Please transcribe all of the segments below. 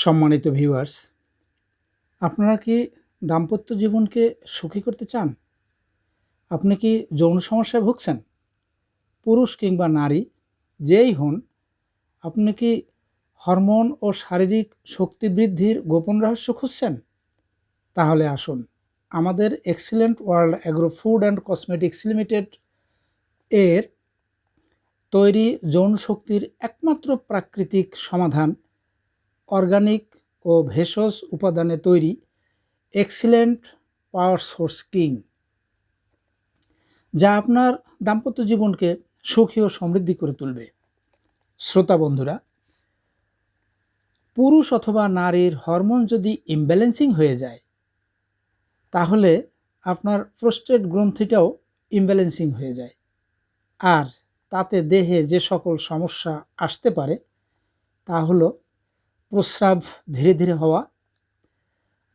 সম্মানিত ভিউয়ার্স আপনারা কি দাম্পত্য জীবনকে সুখী করতে চান? আপনি কি যৌন সমস্যায় ভুগছেন? পুরুষ কিংবা নারী, যেই হন, আপনি কি হরমোন ও শারীরিক শক্তি বৃদ্ধির গোপন রহস্য খুঁজছেন? তাহলে আসুন আমাদের excellent world agro food and cosmetics limited এর তৈরি যৌন শক্তির একমাত্র প্রাকৃতিক সমাধান অর্গানিক ও ভেষজ উপাদানে তৈরি এক্সিলেন্ট পাওয়ার সোর্স কিং, যা আপনার দাম্পত্য জীবনকে সুখী ও সমৃদ্ধি করে তুলবে। শ্রোতা বন্ধুরা, পুরুষ অথবা নারীর হরমোন যদি ইমব্যালেন্সিং হয়ে যায়, তাহলে আপনার প্রোস্টেট গ্রন্থিটাও ইমব্যালেন্সিং হয়ে যায়। আর তাতে দেহে যে সকল সমস্যা আসতে পারে, তা হলো প্রস্রাব ধীরে ধীরে হওয়া,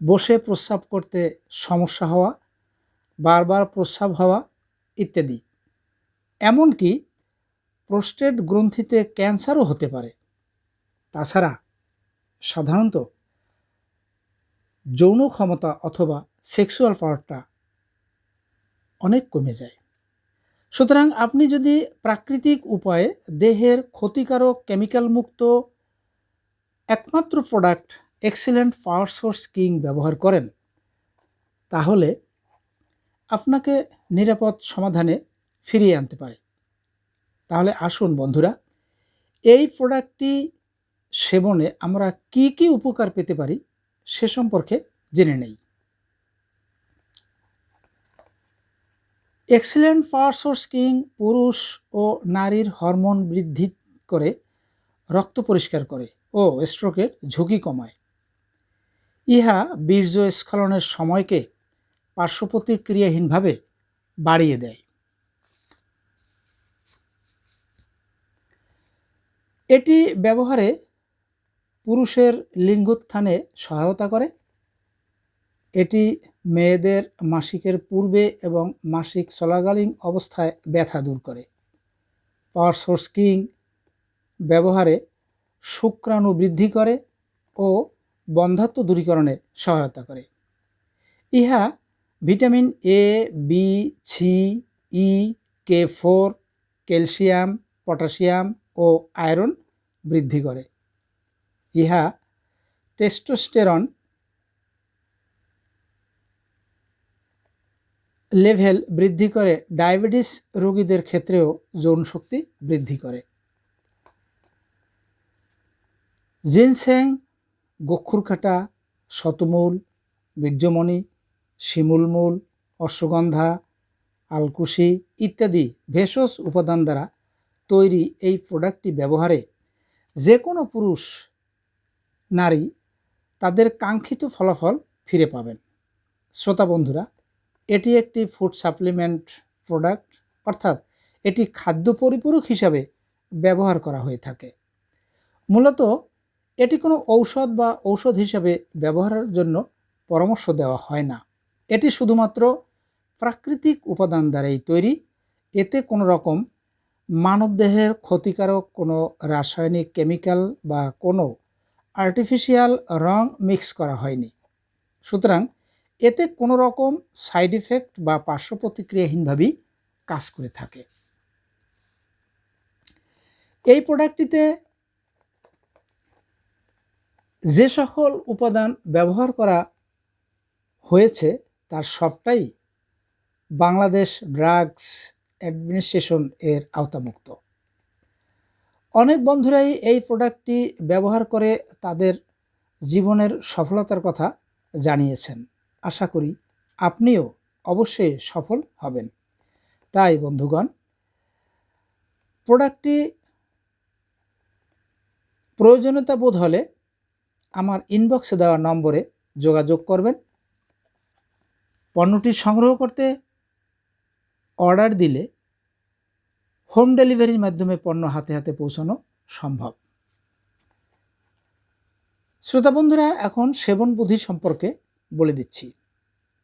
বসে প্রস্রাব করতে সমস্যা হওয়া, বারবার প্রস্রাব হওয়া ইত্যাদি। এমনকি প্রোস্টেট গ্রন্থিতে ক্যান্সারও হতে পারে। তাছাড়া সাধারণত যৌন ক্ষমতা অথবা সেক্সুয়াল পাওয়ারটা অনেক কমে যায়। সুতরাং আপনি যদি প্রাকৃতিক উপায়ে দেহের ক্ষতিকারক কেমিক্যাল মুক্ত একমাত্র product excellent power source king ব্যবহার করেন। তাহলে আপনাকে নিরাপদ সমাধানে ফিরিয়ে আনতে পারে। তাহলে আসুন বন্ধুরা, এই প্রোডাক্টটি সেবনে আমরা কি কি উপকার পেতে পারি সে সম্পর্কে জেনে নেই। এক্সিলেন্ট পাওয়ার সোর্স কিং পুরুষ ও নারীর হরমোন বৃদ্ধি করে রক্ত পরিষ্কার করে। ও স্ট্রোকের ঝুঁকি কমায়। ইহা বীর্য স্খলনের সময়কে পার্শ্ব প্রতিক্রিয়াহীনভাবে বাড়িয়ে দেয়। এটি ব্যবহারে পুরুষের লিঙ্গোত্থানে সহায়তা করে। এটি মেয়েদের মাসিকের পূর্বে এবং মাসিক চলাকালীন অবস্থায় ব্যথা দূর করে। পাওয়ার সোর্স কিং ব্যবহারে শুক্রাণু বৃদ্ধি করে ও বন্ধাত্ম দূরীকরণে সহায়তা করে। ইহা vitamin A B C E K four calcium, potassium O iron বৃদ্ধি করে। ইহা টেস্টোস্টেরন লেভেল বৃদ্ধি করে। ডায়াবেটিস রোগীদের ক্ষেত্রেও যৌন শক্তি বৃদ্ধি করে। জিনসেং, গক্ষুরকাটা, শতমূল, বীর্যমণি, শিমুলমূল, অশ্বগন্ধা, আলকুশি ইত্যাদি ভেষজ উপাদান দ্বারা তৈরি এই প্রোডাক্টটি ব্যবহারে যে কোনো পুরুষ, নারী তাদের কাঙ্ক্ষিত ফলাফল ফিরে পাবেন। শ্রোতা বন্ধুরা, এটি একটি ফুড সাপ্লিমেন্ট প্রোডাক্ট, অর্থাৎ এটি খাদ্য পরিপূরক হিসাবে ব্যবহার করা হয়ে থাকে। মূলত এটি কোনো ঔষধ বা ঔষধ হিসাবে ব্যবহারের জন্য পরামর্শ দেওয়া হয় না। এটি শুধুমাত্র প্রাকৃতিক উপাদান দ্বারাই তৈরি। এতে কোনো রকম মানবদেহের ক্ষতিকারক কোনো রাসায়নিক কেমিক্যাল বা কোনো আর্টিফিশিয়াল রং মিক্স করা হয়নি। সুতরাং এতে কোনো রকম সাইড ইফেক্ট বা পার্শ্ব প্রতিক্রিয়াহীনভাবেই কাজ করে থাকে। এই প্রোডাক্টটিতে যে সকল উপাদান ব্যবহার করা হয়েছে, তার সবটাই বাংলাদেশ ড্রাগস অ্যাডমিনিস্ট্রেশন এর আওতামুক্ত অনেক বন্ধুরাই এই প্রোডাক্টটি ব্যবহার করে তাদের জীবনের সফলতার কথা জানিয়েছেন। আশা করি আপনিও অবশ্যই সফল হবেন। তাই বন্ধুগণ, প্রোডাক্টটি প্রয়োজনীয়তা বোধ হলে আমার ইনবক্সে দেওয়া নম্বরে যোগাযোগ করবেন। পণ্যটি সংগ্রহ করতে অর্ডার দিলে হোম ডেলিভারির মাধ্যমে পণ্য হাতে হাতে পৌঁছানো সম্ভব। শ্রোতা বন্ধুরা, এখন সেবন বুদ্ধি সম্পর্কে বলে দিচ্ছি।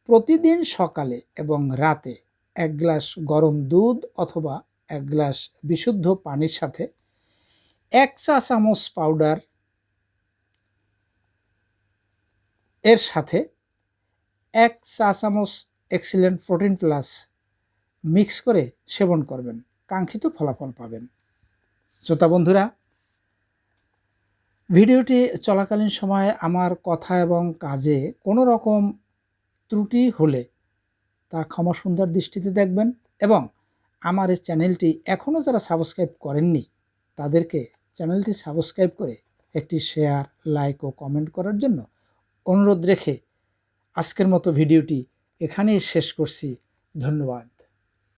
প্রতিদিন সকালে এবং রাতে এক গ্লাস গরম দুধ অথবা এক গ্লাস বিশুদ্ধ পানির সাথে এক চা চামচ পাউডার এর সাথে এক চা চামচ এক্সিলেন্ট প্রোটিন প্লাস মিক্স করে সেবন করবেন। কাঙ্ক্ষিত ফলাফল পাবেন। শ্রোতা বন্ধুরা, ভিডিওটি চলাকালীন সময়ে আমার কথা এবং কাজে কোনো রকম ত্রুটি হলে তা ক্ষমা সুন্দর দৃষ্টিতে দেখবেন এবং আমার এই চ্যানেলটি এখনও যারা সাবস্ক্রাইব করেননি, তাদেরকে চ্যানেলটি সাবস্ক্রাইব করে একটি শেয়ার, লাইক ও কমেন্ট করার জন্য অনুরোধ রেখে আজকের মতো ভিডিওটি এখানেই শেষ করছি। ধন্যবাদ।